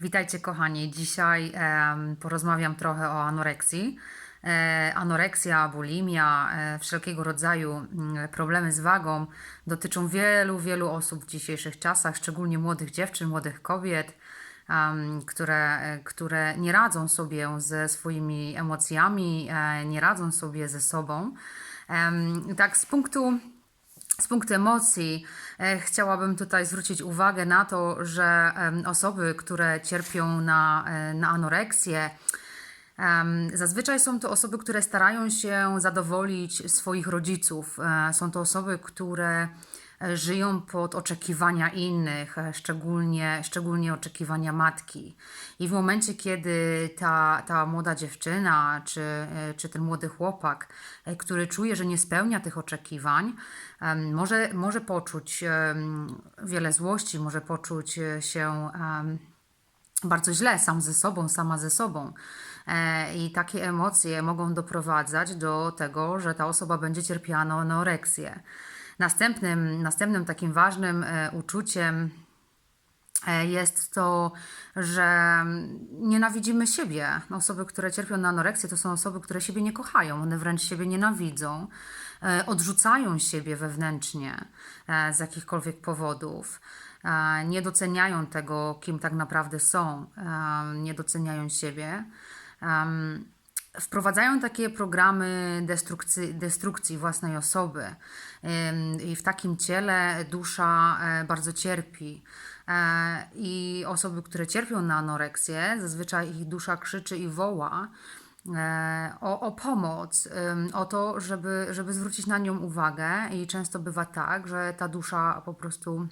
Witajcie kochani. Dzisiaj em, porozmawiam trochę o anoreksji. E, anoreksja, bulimia, e, wszelkiego rodzaju mm, problemy z wagą dotyczą wielu, wielu osób w dzisiejszych czasach, szczególnie młodych dziewczyn, młodych kobiet, em, które, e, które nie radzą sobie ze swoimi emocjami, e, nie radzą sobie ze sobą. Em, Tak, z punktu z punktu emocji e, chciałabym tutaj zwrócić uwagę na to, że osoby, które cierpią na, e, na anoreksję, zazwyczaj są to osoby, które starają się zadowolić swoich rodziców. E, Są to osoby, które żyją pod oczekiwania innych, e, szczególnie, szczególnie oczekiwania matki. I w momencie, kiedy ta, ta młoda dziewczyna czy, e, czy ten młody chłopak, e, który czuje, że nie spełnia tych oczekiwań, może, może poczuć wiele złości, może poczuć e, się bardzo źle sam ze sobą, sama ze sobą. E, I takie emocje mogą doprowadzać do tego, że ta osoba będzie cierpiała na anoreksję. Następnym, następnym takim ważnym e, uczuciem e, jest to, że nienawidzimy siebie. Osoby, które cierpią na anoreksję, to są osoby, które siebie nie kochają, one wręcz siebie nienawidzą, e, odrzucają siebie wewnętrznie z jakichkolwiek powodów. Nie doceniają tego, kim tak naprawdę są, nie doceniają siebie. Wprowadzają takie programy destrukcji, destrukcji własnej osoby i w takim ciele dusza e, bardzo cierpi. E, I osoby, które cierpią na anoreksję, zazwyczaj ich dusza krzyczy i woła e, o, o pomoc, o to, żeby, żeby zwrócić na nią uwagę. I często bywa tak, że ta dusza po prostu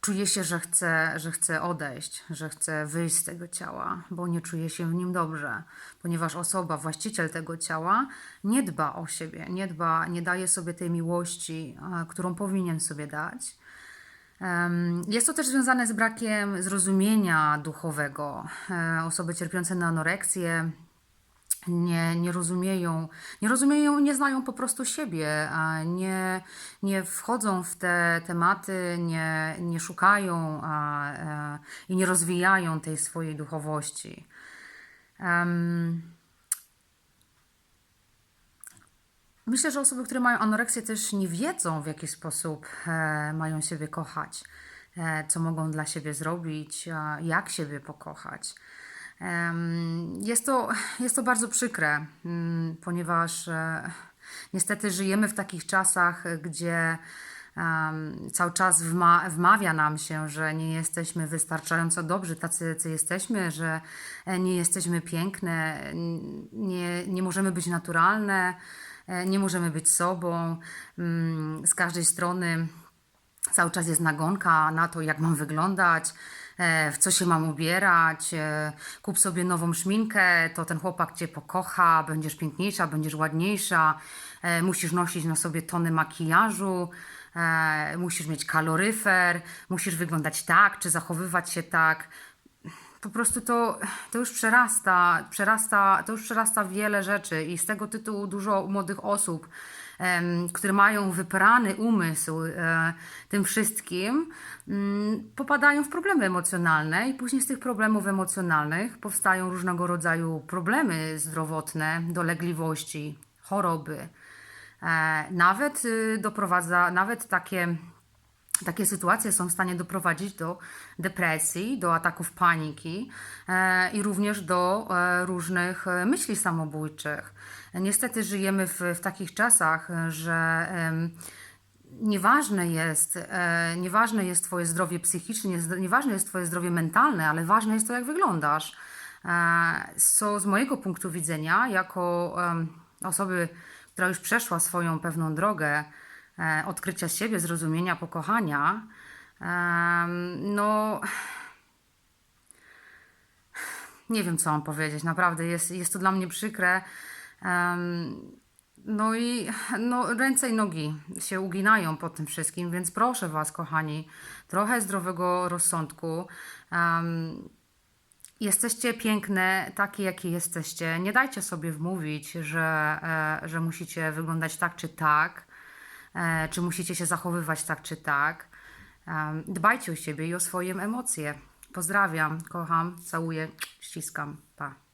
czuje się, że chce, że chce odejść, że chce wyjść z tego ciała, bo nie czuje się w nim dobrze, ponieważ osoba, właściciel tego ciała nie dba o siebie, nie dba, nie daje sobie tej miłości, e, którą powinien sobie dać. Jest to też związane z brakiem zrozumienia duchowego. E, Osoby cierpiące na anoreksję nie, nie rozumieją, nie rozumieją, nie znają po prostu siebie, a nie, nie wchodzą w te tematy, nie, nie szukają a, e, i nie rozwijają tej swojej duchowości. Em, Myślę, że osoby, które mają anoreksję, też nie wiedzą, w jaki sposób e, mają siebie kochać, e, co mogą dla siebie zrobić, a jak siebie pokochać. Jest to, jest to bardzo przykre, mm, ponieważ e, niestety żyjemy w takich czasach, gdzie cały czas wma wmawia nam się, że nie jesteśmy wystarczająco dobrzy, tacy, jacy jesteśmy, że e, nie jesteśmy piękne, nie, nie możemy być naturalne, e, nie możemy być sobą. Mm, Z każdej strony cały czas jest nagonka na to, jak mam wyglądać, w co się mam ubierać. e, Kup sobie nową szminkę, to ten chłopak cię pokocha, będziesz piękniejsza, będziesz ładniejsza, e, musisz nosić na sobie tony makijażu. e, Musisz mieć kaloryfer, musisz wyglądać tak, czy zachowywać się tak po prostu to, to już przerasta, przerasta, to już przerasta wiele rzeczy i z tego tytułu dużo młodych osób, em, które mają wyprany umysł e, tym wszystkim, mm, popadają w problemy emocjonalne i później z tych problemów emocjonalnych powstają różnego rodzaju problemy zdrowotne, dolegliwości, choroby. E, nawet y, doprowadza, nawet takie takie sytuacje są w stanie doprowadzić do depresji, do ataków paniki e, i również do e, różnych e, myśli samobójczych. Niestety żyjemy w, w takich czasach, e, że em, nieważne jest, e, nieważne jest Twoje zdrowie psychiczne, nie- nieważne jest Twoje zdrowie mentalne, ale ważne jest to, jak wyglądasz. E, Co z mojego punktu widzenia, jako em, osoby, która już przeszła swoją pewną drogę e, odkrycia siebie, zrozumienia, pokochania, no nie wiem, co mam powiedzieć. Naprawdę jest, jest to dla mnie przykre. No i no, ręce i nogi się uginają po tym wszystkim, więc proszę Was, kochani, trochę zdrowego rozsądku. Em, Jesteście piękne, takie jakie jesteście. Nie dajcie sobie wmówić, że, e, że musicie wyglądać tak czy tak, e, czy musicie się zachowywać tak czy tak. Em, Dbajcie o siebie i o swoje emocje. Pozdrawiam, kocham, całuję, ściskam. Pa.